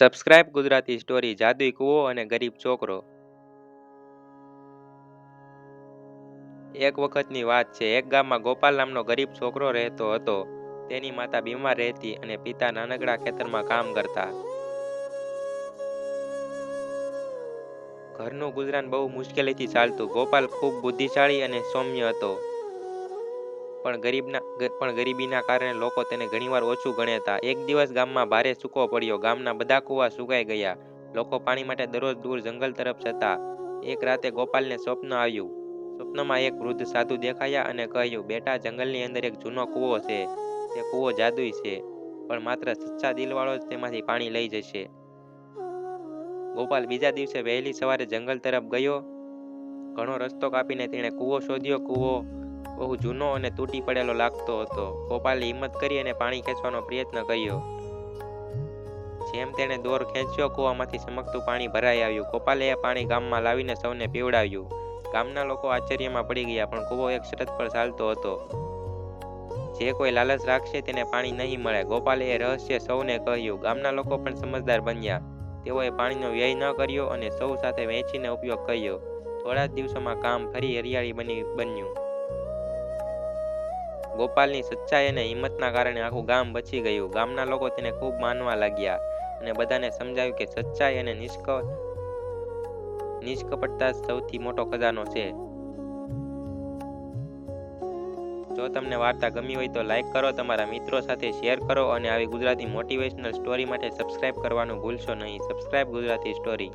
Subscribe Gujarati story જાદુઈ કૂવો અને ગરીબ છોકરો. એક વખતની વાત છે, એક ગામમાં ગોપાલ નામનો ગરીબ છોકરો રહેતો હતો. તેની માતા બીમાર રહેતી અને પિતા નાનકડા ખેતરમાં કામ કરતા. ઘરનું ગુજરાન બહુ મુશ્કેલીથી ચાલતું. ગોપાલ ખૂબ બુદ્ધિશાળી અને સૌમ્ય હતો. પણ ગરીબના પણ ગરીબીના કારણે લોકો તેને ઘણીવાર ઓછું ગણેતા એક દિવસ ગામમાં ભારે સૂકો પડ્યો. ગામના બધા કૂવા સુકાઈ ગયા. લોકો પાણી માટે દરરોજ દૂર જંગલ તરફ જતા. એક રાતે ગોપાલને સ્વપ્ન આવ્યું. સ્વપ્નમાં એક વૃદ્ધ સાધુ દેખાયા અને કહ્યું, બેટા, જંગલની અંદર એક જૂનો કૂવો છે. તે કૂવો જાદુઈ છે, પણ માત્ર સચ્ચા દિલવાળો જ તેમાંથી પાણી લઈ જશે. ગોપાલ બીજા દિવસે વહેલી સવારે જંગલ તરફ ગયો. ઘણો રસ્તો કાપીને તેણે કૂવો શોધ્યો. કૂવો બહુ જૂનો અને તૂટી પડેલો લાગતો હતો. ગોપાલે હિંમત કરી અને પાણી ખેંચવાનો પ્રયત્ન કર્યો. જેમ તેણે દોર ખેંચ્યો, કૂવામાંથી ચમકતું પાણી ભરાઈ આવ્યું. ગોપાલે એ પાણી ગામમાં લાવીને સૌને પીવડાવ્યું. ગામના લોકો આશ્ચર્યમાં પડી ગયા, પણ કૂવો એક શરત પર ચાલતો હતો. જે કોઈ લાલચ રાખશે, તેને પાણી નહીં મળે. ગોપાલે એ રહસ્ય સૌને કહ્યું. ગામના લોકો પણ સમજદાર બન્યા. તેઓએ પાણીનો વ્યય ન કર્યો અને સૌ સાથે વહેંચીને ઉપયોગ કર્યો. થોડા જ દિવસોમાં કામ ફરી હરિયાળી બની બન્યું. ગોપાલની સચ્ચાઈ અને હિંમતના કારણે આખું ગામ બચી ગયું. ગામના લોકો તેને ખૂબ માનવા લાગ્યા અને બધાને સમજાવ્યું કે સચ્ચાઈ અને નિષ્ક નિષ્કપટતા સૌથી મોટો ખજાનો છે. જો તમને વાર્તા ગમી હોય તો લાઈક કરો, તમારા મિત્રો સાથે શેર કરો અને આવી ગુજરાતી મોટિવેશનલ સ્ટોરી માટે સબસ્ક્રાઇબ કરવાનું ભૂલશો નહીં. Subscribe Gujarati story.